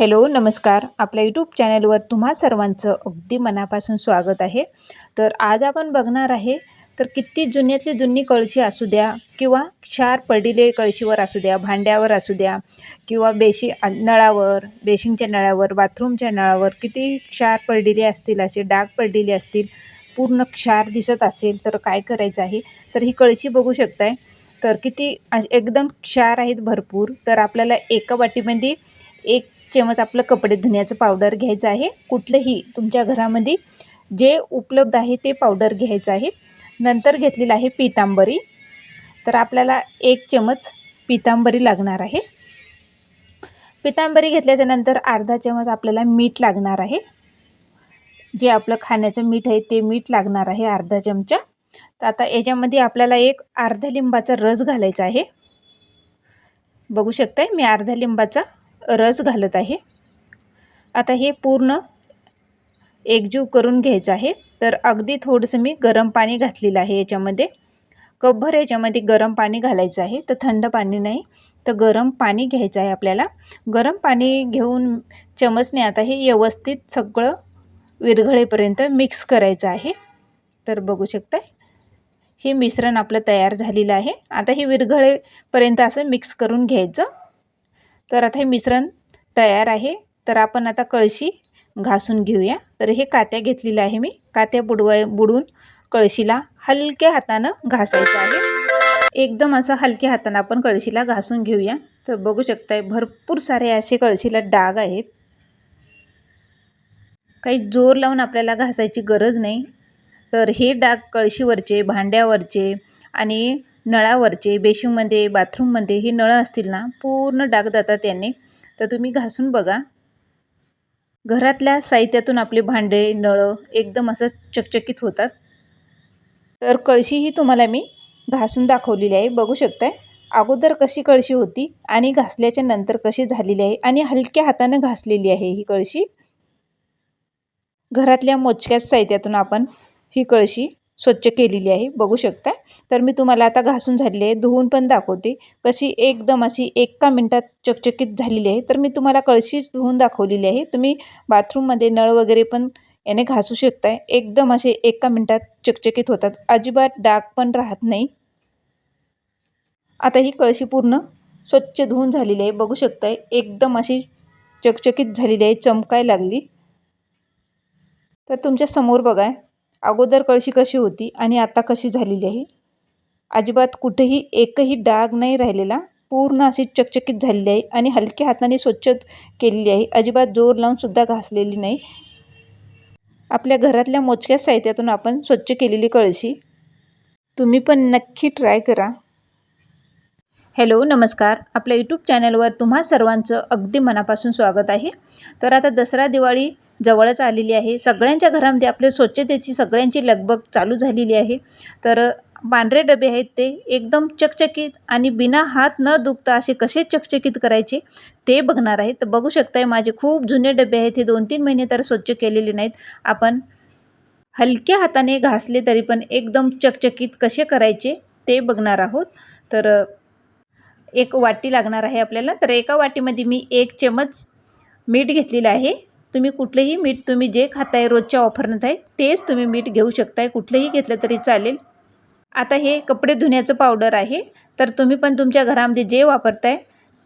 Hello नमस्कार. आपल्या YouTube चॅनलवर तुम्हा सर्वांचं अगदी मनापासून स्वागत आहे. तर आज आपण बघणार आहे तर किती जुन्यातली जुनी कळशी असू द्या किंवा क्षार पडलेले कळशीवर असू द्या भांड्यावर असू द्या किंवा बेशी नळावर बेशिंगच्या नळावर बाथरूमच्या नळावर किती क्षार पडलेले असतील असे डाग पडलेले असतील पूर्ण क्षार दिसत असेल तर काय करायचं आहे? तर ही कळशी बघू शकताय. तर किती एकदम क्षार आहेत भरपूर. तर आपल्याला एका वाटीमध्ये एक चमच आपलं कपडे धुण्याचं पावडर घ्यायचं आहे कुठलंही तुमच्या घरामध्ये जे उपलब्ध आहे ते पावडर घ्यायचं आहे. नंतर घेतलेलं आहे पितांबरी. तर आपल्याला एक चमच पितांबरी लागणार आहे. पितांबरी घेतल्याच्या नंतर अर्धा चमच आपल्याला मीठ लागणार आहे. जे आपलं खाण्याचं मीठ आहे ते मीठ लागणार आहे अर्धा चमचा. तर आता याच्यामध्ये आपल्याला एक अर्धा लिंबाचा रस घालायचा आहे. बघू शकताय? मी अर्धा लिंबाचा रस घालत आहे. आता हे पूर्ण एकजीव करून घ्यायचं आहे. तर अगदी थोडंसं मी गरम पाणी घातलेलं आहे याच्यामध्ये. कपभर याच्यामध्ये गरम पाणी घालायचं आहे. तर थंड पाणी नाही तर गरम पाणी घ्यायचं आहे आपल्याला. गरम पाणी घेऊन चमचने आता हे व्यवस्थित सगळं विरघळेपर्यंत मिक्स करायचं आहे. तर बघू शकताय हे मिश्रण आपलं तयार झालेलं आहे. आता हे विरघळेपर्यंत असं मिक्स करून घ्यायचं. तर आता हे मिश्रण तयार आहे. तर आपण आता कळशी घासून घेऊया. तर हे कात्या घेतलेलं आहे मी. कात्या बुडवाय बुडून कळशीला हलक्या हातानं घासायचं आहे. एकदम असं हलक्या हातानं आपण कळशीला घासून घेऊया. तर बघू शकताय भरपूर सारे असे कळशीला डाग आहेत. काही जोर लावून आपल्याला घासायची गरज नाही. तर हे डाग कळशीवरचे भांड्यावरचे आणि नळावरचे बेशिंगमध्ये बाथरूममध्ये हे नळं असतील ना पूर्ण डाग जातात याने. तर तुम्ही घासून बघा. घरातल्या साहित्यातून आपले भांडे नळं एकदम असं चकचकीत होतात. तर कळशी ही तुम्हाला मी घासून दाखवलेली आहे. बघू शकताय? अगोदर कशी कळशी होती आणि घासल्याच्या नंतर कशी झालेली आहे आणि हलक्या हातानं घासलेली आहे ही कळशी. घरातल्या मोजक्याच साहित्यातून आपण ही कळशी स्वच्छ केलेली आहे बघू शकता. तर मी तुम्हाला आता घासून झालेली आहे धुवून पण दाखवते. कशी एकदम अशी एका मिनटात चकचकीत झालेली आहे. तर मी तुम्हाला कळशीच धुवून दाखवलेली आहे. तुम्ही बाथरूममध्ये नळ वगैरे पण याने घासू शकताय. एकदम असे एका मिनटात चकचकीत होतात. अजिबात डाग पण राहत नाही. आता ही कळशी पूर्ण स्वच्छ धुवून झालेली आहे. बघू शकताय एकदम अशी चकचकीत झालेली आहे. चमकाय लागली. तर तुमच्यासमोर बघा. अगोदर कळशी कशी होती आणि आता कशी झालेली आहे? अजिबात कुठेही एकही डाग नाही राहिलेला. पूर्ण अशी चकचकीत झालेली आहे आणि हलक्या हाताने स्वच्छ केलेली आहे. अजिबात जोर लावूनसुद्धा घासलेली नाही. आपल्या घरातल्या मोजक्या साहित्यातून आपण स्वच्छ केलेली कळशी. तुम्ही पण नक्की ट्राय करा. हॅलो नमस्कार. आपल्या यूट्यूब चॅनलवर तुम्हा सर्वांचं अगदी मनापासून स्वागत आहे. तर आता दसरा दिवाळी जवळच आलेली आहे. सगळ्यांच्या घरामध्ये आपल्या स्वच्छतेची सगळ्यांची लगबग चालू झालेली आहे. तर पांढरे डबे आहेत ते एकदम चकचकीत आणि बिना हात न दुखता असे कसे चकचकीत करायचे ते बघणार आहे तर बघू शकताय माझे खूप जुने डबे आहेत. हे दोन तीन महिने तर स्वच्छ केलेले नाहीत. आपण हलक्या हाताने घासले तरी पण एकदम चकचकीत कसे करायचे ते बघणार आहोत. तर एक वाटी लागणार आहे आपल्याला. तर एका वाटीमध्ये मी एक चमच मीठ घेतलेलं आहे. तुम्ही कुठलंही मीठ तुम्ही जे खाताय रोजच्या ऑफरनं आहे तेच तुम्ही मीठ घेऊ शकताय कुठलंही घेतलं तरी चालेल. आता हे कपडे धुण्याचं पावडर आहे तर तुम्ही पण तुमच्या घरामध्ये जे वापरताय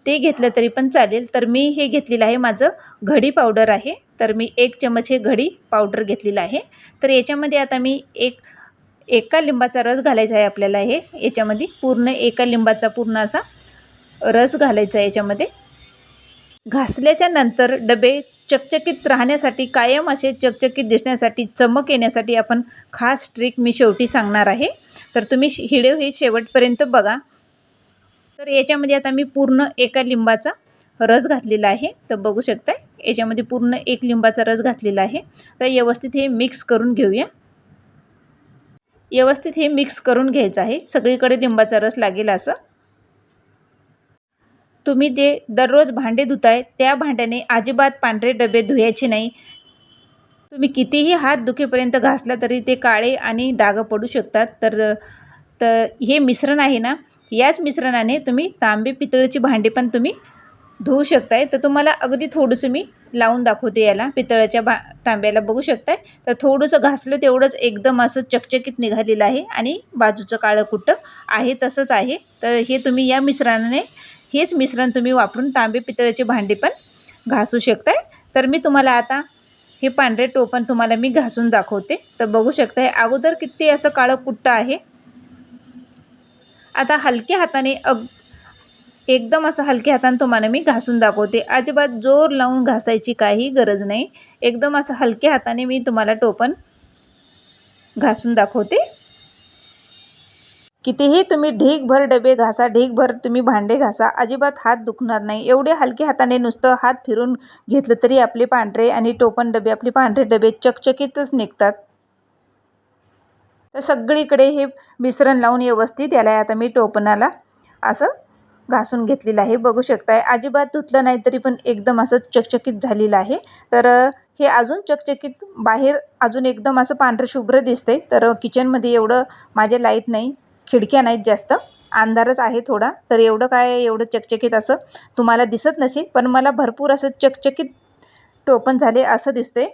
ते घेतलं तरी पण चालेल. तर मी हे घेतलेलं आहे माझं घडी पावडर आहे. तर मी एक चमच हे घडी पावडर घेतलेलं आहे. तर याच्यामध्ये आता मी एक एका लिंबाचा रस घालायचा आहे आपल्याला हे. याच्यामध्ये पूर्ण एका लिंबाचा पूर्ण असा रस घालायचा आहे याच्यामध्ये. घासल्याच्या नंतर डबे चकचकीत राहण्यासाठी कायम असे चकचकीत दिसण्यासाठी चमक येण्यासाठी आपण खास ट्रिक मी शेवटी सांगणार आहे. तर तुम्ही हिडेव हे शेवटपर्यंत बघा. तर याच्यामध्ये आता मी पूर्ण एका लिंबाचा रस घातलेला आहे. तर बघू शकताय याच्यामध्ये पूर्ण एक लिंबाचा रस घातलेला आहे. तर व्यवस्थित हे मिक्स करून घेऊया. व्यवस्थित हे मिक्स करून घ्यायचं आहे. सगळीकडे लिंबाचा रस लागेल असं. तुम्ही जे दररोज भांडे धुताय त्या भांड्याने अजिबात पांढरे डबे धुयाचे नाही. तुम्ही कितीही हात दुखेपर्यंत घासला तरी ते काळे आणि डाग पडू शकतात. तर तर हे मिश्रण आहे ना याच मिश्रणाने तुम्ही तांबे पितळेची भांडी पण तुम्ही धुवू शकताय. तर तुम्हाला अगदी थोडंसं मी लावून दाखवते याला पितळाच्या भा तांब्याला बघू शकताय. तर थोडंसं घासलं तेवढंच एकदम असं चकचकीत निघालेलं आहे आणि बाजूचं काळं कुठं आहे तसंच आहे. तर हे तुम्ही या मिश्रणाने हेच मिश्रण तुम्ही वापरून तांबे पितळाचे भांडे पण घासू शकताय. तर मी तुम्हाला आता हे पांढरे टोपण तुम्हाला मी घासून दाखवते. तर बघू शकताय अगोदर किती असं काळं कुट्ट आहे. आता हलक्या हाताने अग एकदम असं हलक्या हाताने तुम्हाला मी घासून दाखवते. अजिबात जोर लावून घासायची काही गरज नाही. एकदम असं हलक्या हाताने मी तुम्हाला टोपण घासून दाखवते. कितीही तुम्ही ढीगभर डबे घासा ढीगभर तुम्ही भांडे घासा अजिबात हात दुखणार नाही. एवढे हलक्या हाताने नुसतं हात फिरून घेतलं तरी आपले पांढरे आणि टोपण डबे आपले पांढरे डबे चकचकीतच निघतात. तर सगळीकडे हे मिश्रण लावून व्यवस्थित याला आता मी टोपणाला असं घासून घेतलेलं आहे. बघू शकताय अजिबात धुतलं नाही तरी पण एकदम असं चकचकीत झालेलं आहे. तर हे अजून चकचकीत बाहेर अजून एकदम असं पांढरं शुभ्र दिसतंय. तर किचनमध्ये एवढं माझे लाइट नाही. खिडक्या नाहीत जास्त. अंधारच आहे थोडा. तर एवढं काय एवढं चकचकीत असं तुम्हाला दिसत नसेल पण मला भरपूर असं चकचकीत टोपण झाले असं दिसते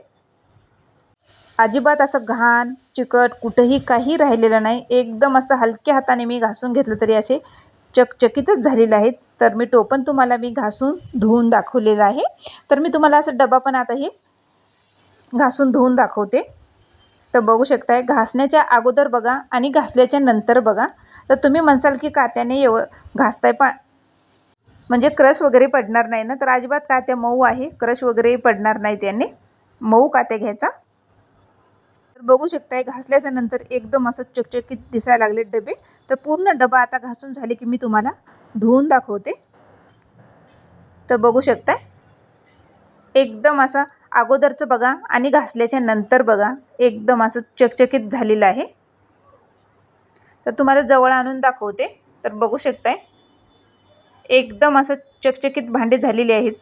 अजिबात असं घाण चिकट कुठंही काही राहिलेलं नाही. एकदम असं हलक्या हाताने मी घासून घेतलं तरी असे चकचकीतच झालेले आहेत. तर मी टोपण तुम्हाला मी घासून धुवून दाखवलेलं आहे. तर मी तुम्हाला असं डबा पण आता हे घासून धुवून दाखवते. तर बघू शकताय घासण्याच्या अगोदर बघा आणि घासल्याच्या नंतर बघा. तर तुम्ही म्हणसाल की कात्याने एव घासताय पा म्हणजे क्रश वगैरे पडणार नाही ना? तर अजिबात कात्या मऊ आहे क्रश वगैरे पडणार नाही त्याने. मऊ कात्या घ्यायचा. तर बघू शकताय घासल्याच्या नंतर एकदम असं चकचकीत दिसायला लागले डबे. तर पूर्ण डबा आता घासून झाले की मी तुम्हाला धुवून दाखवते. तर बघू शकताय एकदम असा अगोदरचं बघा आणि घासल्याच्या नंतर बघा. एकदम असं चकचकीत झालेलं आहे. तर तुम्हाला जवळ आणून दाखवते. तर बघू शकताय. एकदम असं चकचकीत भांडे झालेले आहेत.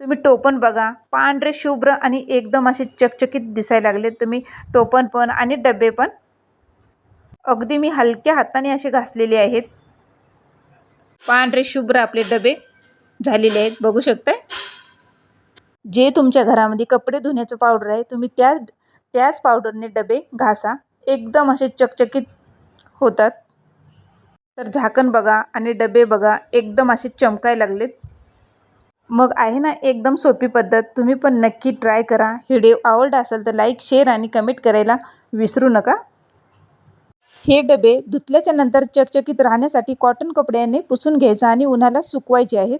तुम्ही टोपण बघा. पांढरे शुभ्र आणि एकदम असे चकचकीत दिसायला लागले. तुम्ही टोपण पण आणि डबे पण. अगदी मी हलक्या हाताने असे घासलेले आहेत. पांढरे शुभ्र आपले डबे झालेले आहेत. बघू शकताय. जे तुमच्या घरामध्ये कपडे धुण्याचं पावडर आहे तुम्ही त्या त्याच पावडरने डबे घासा. एकदम असे चकचकीत होतात. तर झाकण बघा आणि डबे बघा एकदम असे चमकायला लागलेत. मग आहे ना एकदम सोपी पद्धत तुम्ही पण नक्की ट्राय करा. व्हिडिओ आवडला असेल तर लाईक शेअर आणि कमेंट करायला विसरू नका. हे डबे धुतल्याच्या नंतर चकचकीत राहण्यासाठी कॉटन कपड्याने पुसून घ्यायचं आणि उन्हाला सुकवायचे आहेत.